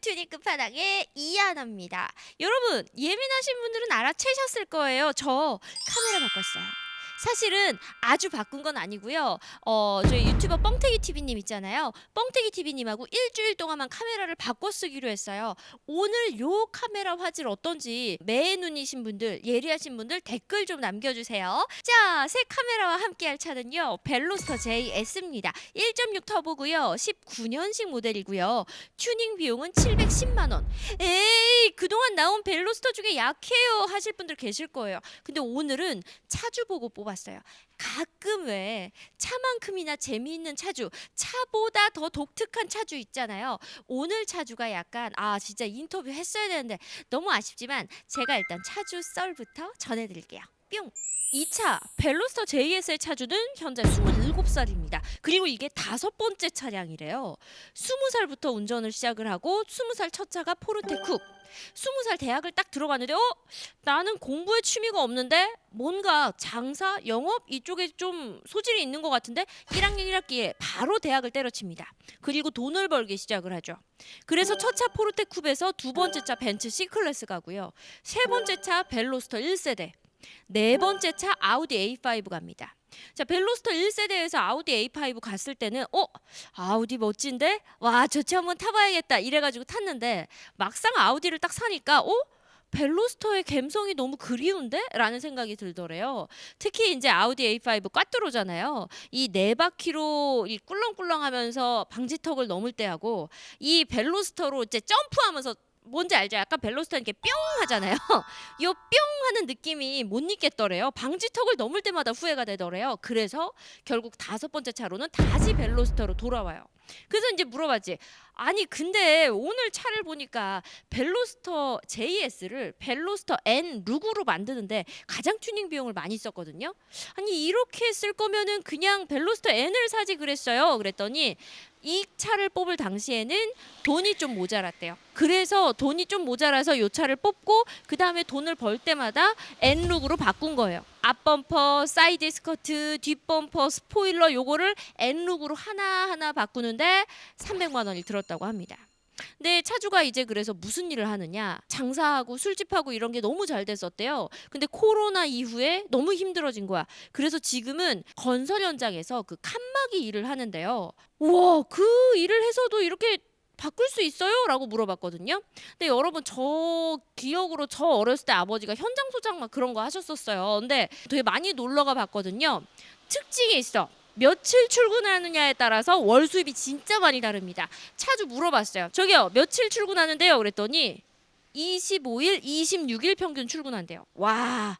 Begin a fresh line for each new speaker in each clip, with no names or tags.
튜닝 끝판왕의 이하나입니다. 여러분 예민하신 분들은 알아채셨을 거예요. 저 카메라 바꿨어요. 사실은 아주 바꾼 건 아니고요. 어, 저희 유튜버 뻥태기 TV님 있잖아요. 뻥태기 TV님하고 일주일 동안만 카메라를 바꿔 쓰기로 했어요. 오늘 요 카메라 화질 어떤지 매 눈이신 분들, 예리하신 분들 댓글 좀 남겨주세요. 자, 새 카메라와 함께할 차는요. 벨로스터 JS입니다. 1.6 터보고요. 19년식 모델이고요. 튜닝 비용은 710만 원. 에이, 그동안 나온 벨로스터 중에 약해요 하실 분들 계실 거예요. 근데 오늘은 차주 보고 뽑 았어요. 가끔 왜 차만큼이나 재미있는 차주, 차보다 더 독특한 차주 있잖아요. 오늘 차주가 약간 아 진짜 인터뷰 했어야 되는데 너무 아쉽지만 제가 일단 차주 썰부터 전해드릴게요. 뿅. 이차 벨로스터 JS의 차주는 현재 27살입니다. 그리고 이게 다섯 번째 차량이래요. 20살부터 운전을 시작을 하고 20살 첫 차가 포르테 쿱. 20살 대학을 딱 들어갔는데 어? 나는 공부에 취미가 없는데 뭔가 장사, 영업 이쪽에 좀 소질이 있는 것 같은데 1학년 1학기에 바로 대학을 때려칩니다. 그리고 돈을 벌기 시작을 하죠. 그래서 첫 차 포르테 쿱에서 두 번째 차 벤츠 C 클래스 가고요. 세 번째 차 벨로스터 1세대. 네 번째 차 아우디 A5 갑니다. 자, 벨로스터 1세대에서 아우디 A5 갔을 때는 어, 아우디 멋진데? 와, 저 차 한번 타 봐야겠다. 이래 가지고 탔는데 막상 아우디를 딱 사니까 어? 벨로스터의 감성이 너무 그리운데? 라는 생각이 들더래요. 특히 이제 아우디 A5 꽈뚜로잖아요. 이 네 바퀴로 이 꿀렁꿀렁 하면서 방지턱을 넘을 때 하고 이 벨로스터로 이제 점프하면서 뭔지 알죠? 약간 벨로스터 이렇게 뿅 하잖아요. 요뿅 하는 느낌이 못 잊겠더래요. 방지턱을 넘을 때마다 후회가 되더래요. 그래서 결국 다섯 번째 차로는 다시 벨로스터로 돌아와요. 그래서 이제 물어봤지. 아니 근데 오늘 차를 보니까 벨로스터 JS를 벨로스터 N 룩으로 만드는데 가장 튜닝 비용을 많이 썼거든요. 아니 이렇게 쓸 거면은 그냥 벨로스터 N을 사지 그랬어요. 그랬더니 이 차를 뽑을 당시에는 돈이 좀 모자랐대요. 그래서 돈이 좀 모자라서 이 차를 뽑고 그 다음에 돈을 벌 때마다 N 룩으로 바꾼 거예요. 앞 범퍼, 사이드 스커트, 뒷 범퍼, 스포일러 요거를 N 룩으로 하나 하나 바꾸는데 300만 원이 들었다고 합니다. 근데 차주가 이제 그래서 무슨 일을 하느냐 장사하고 술집하고 이런 게 너무 잘 됐었대요. 근데 코로나 이후에 너무 힘들어진 거야. 그래서 지금은 건설 현장에서 그 칸막이 일을 하는데요. 우와 그 일을 해서도 이렇게 바꿀 수 있어요? 라고 물어봤거든요. 근데 여러분 저 기억으로 저 어렸을 때 아버지가 현장 소장 막 그런 거 하셨었어요. 근데 되게 많이 놀러 가 봤거든요. 특징이 있어. 며칠 출근하느냐에 따라서 월 수입이 진짜 많이 다릅니다. 차주 물어봤어요. 저기요, 며칠 출근하는데요? 그랬더니 25일, 26일 평균 출근한대요. 와,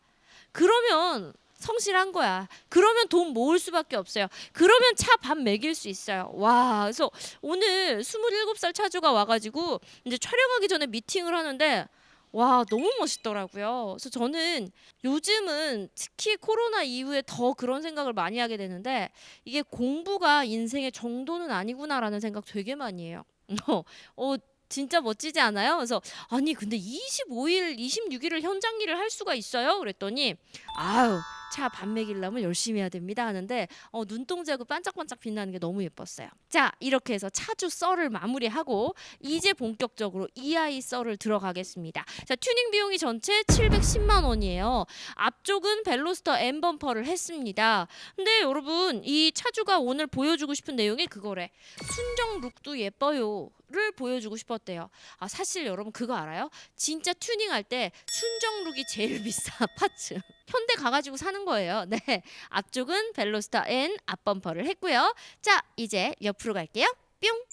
그러면 성실한 거야. 그러면 돈 모을 수밖에 없어요. 그러면 차 밥 먹일 수 있어요. 와, 그래서 오늘 27살 차주가 와가지고 이제 촬영하기 전에 미팅을 하는데 와 너무 멋있더라고요. 그래서 저는 요즘은 특히 코로나 이후에 더 그런 생각을 많이 하게 되는데 이게 공부가 인생의 정도는 아니구나라는 생각 되게 많이 해요. 어, 어 진짜 멋지지 않아요? 그래서 아니 근데 25일, 26일을 현장 일을 할 수가 있어요? 그랬더니 아유 차 밥 먹이려면 열심히 해야 됩니다 하는데 어, 눈동자가 반짝반짝 빛나는 게 너무 예뻤어요. 자 이렇게 해서 차주 썰을 마무리하고 이제 본격적으로 EI 썰을 들어가겠습니다. 자 튜닝 비용이 전체 710만 원이에요. 앞쪽은 벨로스터 M 범퍼를 했습니다. 근데 여러분 이 차주가 오늘 보여주고 싶은 내용이 그거래. 순정 룩도 예뻐요. 를 보여주고 싶었대요. 아 사실 여러분 그거 알아요? 진짜 튜닝할 때 순정 룩이 제일 비싸 파츠. 현대 가가지고 사는 거예요. 네 앞쪽은 벨로스터 N 앞 범퍼를 했고요. 자 이제 옆으로 갈게요. 뿅.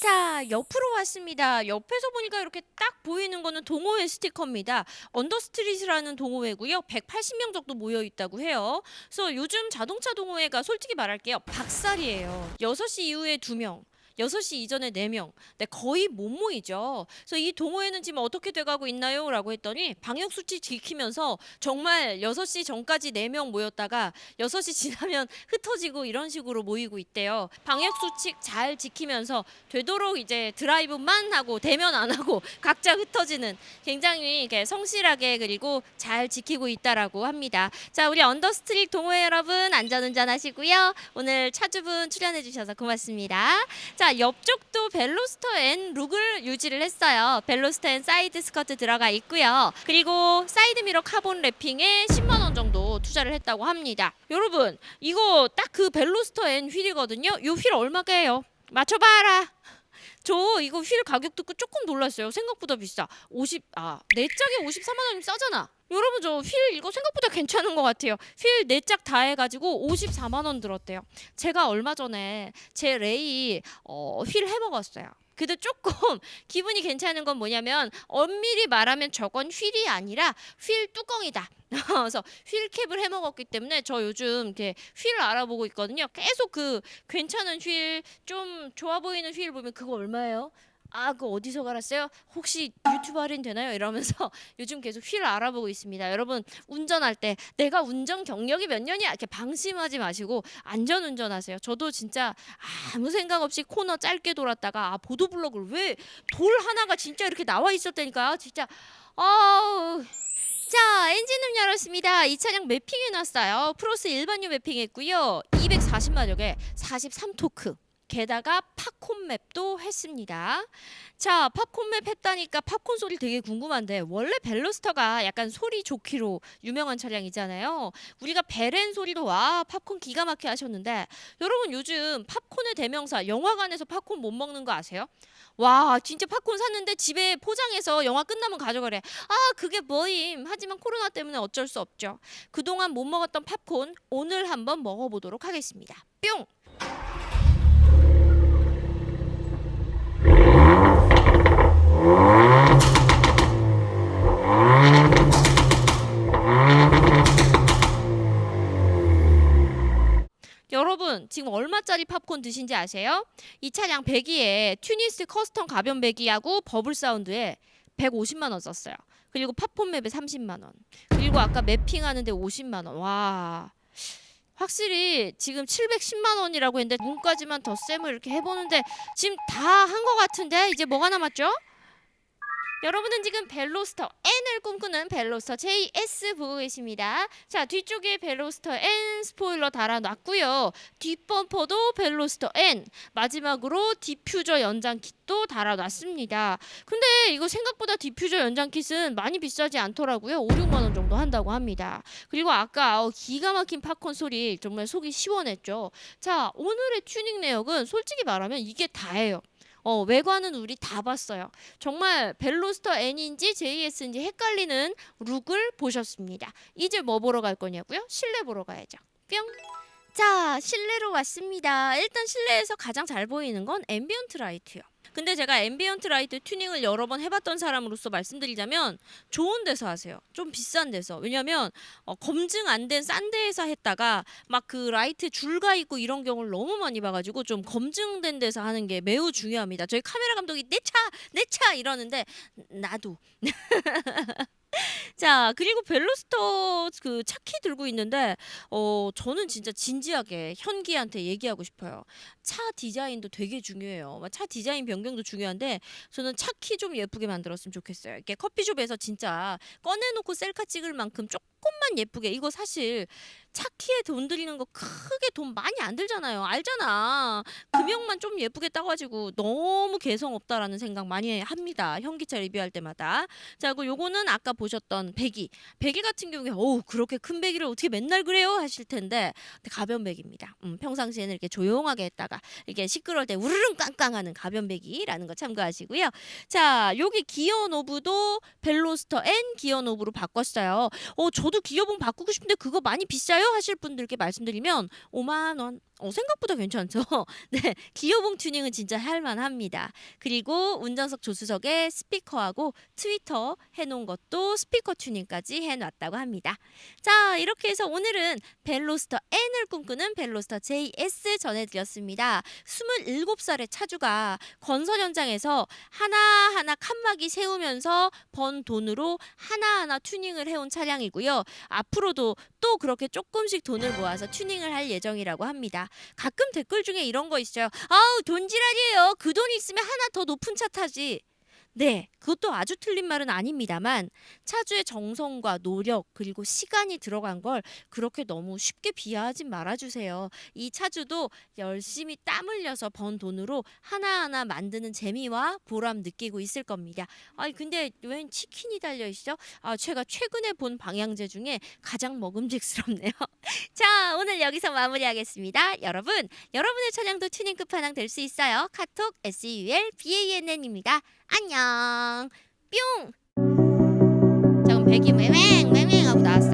자 옆으로 왔습니다. 옆에서 보니까 이렇게 딱 보이는 거는 동호회 스티커입니다. 언더스트릿이라는 동호회고요. 180명 정도 모여 있다고 해요. 그래서 요즘 자동차 동호회가 솔직히 말할게요. 박살이에요. 6시 이후에 2명. 6시 이전에 4명. 네, 거의 못 모이죠. 그래서 이 동호회는 지금 어떻게 돼가고 있나요? 라고 했더니 방역수칙 지키면서 정말 6시 전까지 4명 모였다가 6시 지나면 흩어지고 이런 식으로 모이고 있대요. 방역수칙 잘 지키면서 되도록 이제 드라이브만 하고 대면 안 하고 각자 흩어지는 굉장히 이렇게 성실하게 그리고 잘 지키고 있다라고 합니다. 자, 우리 언더스트릿 동호회 여러분 안전운전 하시고요. 오늘 차주분 출연해 주셔서 고맙습니다. 자, 자, 옆쪽도 벨로스터 N 룩을 유지를 했어요. 벨로스터 N 사이드 스커트 들어가 있고요. 그리고 사이드 미러 카본 랩핑에 10만 원 정도 투자를 했다고 합니다. 여러분, 이거 딱 그 벨로스터 N 휠이거든요. 이 휠 얼마게요? 맞춰봐라. 저 이거 휠 가격 듣고 조금 놀랐어요. 생각보다 비싸. 50, 아, 네 짝에 54만 원이면 싸잖아. 여러분 저 휠 이거 생각보다 괜찮은 것 같아요. 휠 네 짝 다 해가지고 54만 원 들었대요. 제가 얼마 전에 제 레이 어, 휠 해먹었어요. 근데 조금 기분이 괜찮은 건 뭐냐면 엄밀히 말하면 저건 휠이 아니라 휠 뚜껑이다. 그래서 휠 캡을 해 먹었기 때문에 저 요즘 이렇게 휠을 알아보고 있거든요. 계속 그 괜찮은 휠 좀 좋아 보이는 휠 보면 그거 얼마예요? 아, 그거 어디서 갈았어요? 혹시 유튜브 할인 되나요? 이러면서 요즘 계속 휠 알아보고 있습니다. 여러분 운전할 때 내가 운전 경력이 몇 년이야 이렇게 방심하지 마시고 안전 운전하세요. 저도 진짜 아무 생각 없이 코너 짧게 돌았다가 아, 보도 블록을 왜 돌 하나가 진짜 이렇게 나와 있었다니까 진짜 아우 자 엔진음 열었습니다. 이 차량 매핑해 놨어요. 프로스 일반유 매핑했고요. 240마력에 43토크. 게다가 팝콘 맵도 했습니다. 자, 팝콘 맵 했다니까 팝콘 소리 되게 궁금한데 원래 벨로스터가 약간 소리 좋기로 유명한 차량이잖아요. 우리가 베렌 소리도 와 팝콘 기가 막히게 하셨는데 여러분 요즘 팝콘의 대명사 영화관에서 팝콘 못 먹는 거 아세요? 와 진짜 팝콘 샀는데 집에 포장해서 영화 끝나면 가져가래. 아 그게 뭐임. 하지만 코로나 때문에 어쩔 수 없죠. 그동안 못 먹었던 팝콘 오늘 한번 먹어보도록 하겠습니다. 뿅. 여러분 지금 얼마짜리 팝콘 드신지 아세요? 이 차량 배기에 튜니스 커스텀 가변 배기하고 버블 사운드에 150만 원 썼어요. 그리고 팝콘 맵에 30만 원. 그리고 아까 매핑하는데 50만 원. 와. 확실히 지금 710만 원이라고 했는데 문까지만 더 쌤을 이렇게 해보는데 지금 다 한 것 같은데 이제 뭐가 남았죠? 여러분은 지금 벨로스터 N을 꿈꾸는 벨로스터 JS 보고 계십니다. 자 뒤쪽에 벨로스터 N 스포일러 달아놨고요. 뒷범퍼도 벨로스터 N 마지막으로 디퓨저 연장 킷도 달아놨습니다. 근데 이거 생각보다 디퓨저 연장 킷은 많이 비싸지 않더라고요. 5, 6만 원 정도 한다고 합니다. 그리고 아까 어, 기가 막힌 팝콘 소리 정말 속이 시원했죠. 자 오늘의 튜닝 내역은 솔직히 말하면 이게 다예요. 어, 외관은 우리 다 봤어요. 정말 벨로스터 N인지 JS인지 헷갈리는 룩을 보셨습니다. 이제 뭐 보러 갈 거냐고요? 실내 보러 가야죠. 뿅. 자, 실내로 왔습니다. 일단 실내에서 가장 잘 보이는 건 앰비언트 라이트요. 근데 제가 앰비언트 라이트 튜닝을 여러 번 해봤던 사람으로서 말씀드리자면 좋은 데서 하세요. 좀 비싼 데서. 왜냐면 어, 검증 안 된 싼 데에서 했다가 막 그 라이트 줄가 있고 이런 경우를 너무 많이 봐가지고 좀 검증된 데서 하는 게 매우 중요합니다. 저희 카메라 감독이 내 차, 내 차 이러는데 나도. 자 그리고 벨로스터 그 차키 들고 있는데 어 저는 진짜 진지하게 현기한테 얘기하고 싶어요. 차 디자인도 되게 중요해요. 막차 디자인 변경도 중요한데 저는 차키 좀 예쁘게 만들었으면 좋겠어요. 이렇게 커피숍에서 진짜 꺼내놓고 셀카 찍을 만큼 조금만 예쁘게 이거 사실 차 키에 돈 들이는 거 크게 돈 많이 안 들잖아요. 알잖아. 금형만 좀 예쁘게 따가지고 너무 개성 없다라는 생각 많이 합니다. 현기차 리뷰할 때마다. 자, 그리고 요거는 아까 보셨던 배기. 배기 같은 경우에 어우 그렇게 큰 배기를 어떻게 맨날 그래요 하실 텐데 가변 배기입니다. 음, 평상시에는 이렇게 조용하게 했다가 이렇게 시끄러울 때 우르릉 깡깡하는 가변 배기라는 거 참고하시고요. 자, 여기 기어 노브도 벨로스터 N 기어 노브로 바꿨어요. 어, 저도 기어봉 바꾸고 싶은데 그거 많이 비싸요 하실 분들께 말씀드리면 5만 원. 어, 생각보다 괜찮죠? 네, 기어봉 튜닝은 진짜 할만합니다. 그리고 운전석 조수석에 스피커하고 트위터 해놓은 것도 스피커 튜닝까지 해놨다고 합니다. 자, 이렇게 해서 오늘은 벨로스터 N을 꿈꾸는 벨로스터 JS 전해드렸습니다. 27살의 차주가 건설 현장에서 하나하나 칸막이 세우면서 번 돈으로 하나하나 튜닝을 해온 차량이고요. 앞으로도 또 그렇게 조금 씩 돈을 모아서 튜닝을 할 예정이라고 합니다. 가끔 댓글 중에 이런 거 있어요. 아우 돈지랄이에요. 그 돈 있으면 하나 더 높은 차 타지. 네, 그것도 아주 틀린 말은 아닙니다만 차주의 정성과 노력 그리고 시간이 들어간 걸 그렇게 너무 쉽게 비하하지 말아주세요. 이 차주도 열심히 땀 흘려서 번 돈으로 하나하나 만드는 재미와 보람 느끼고 있을 겁니다. 아니 근데 웬 치킨이 달려 있죠? 아 제가 최근에 본 방향제 중에 가장 먹음직스럽네요. 자 오늘 여기서 마무리하겠습니다. 여러분 여러분의 차량도 튜닝 끝판왕 될 수 있어요. 카톡 SUL BANN입니다. 안녕. 뿅. 자, 그럼 배기 맹맹 맹맹 하고 나왔어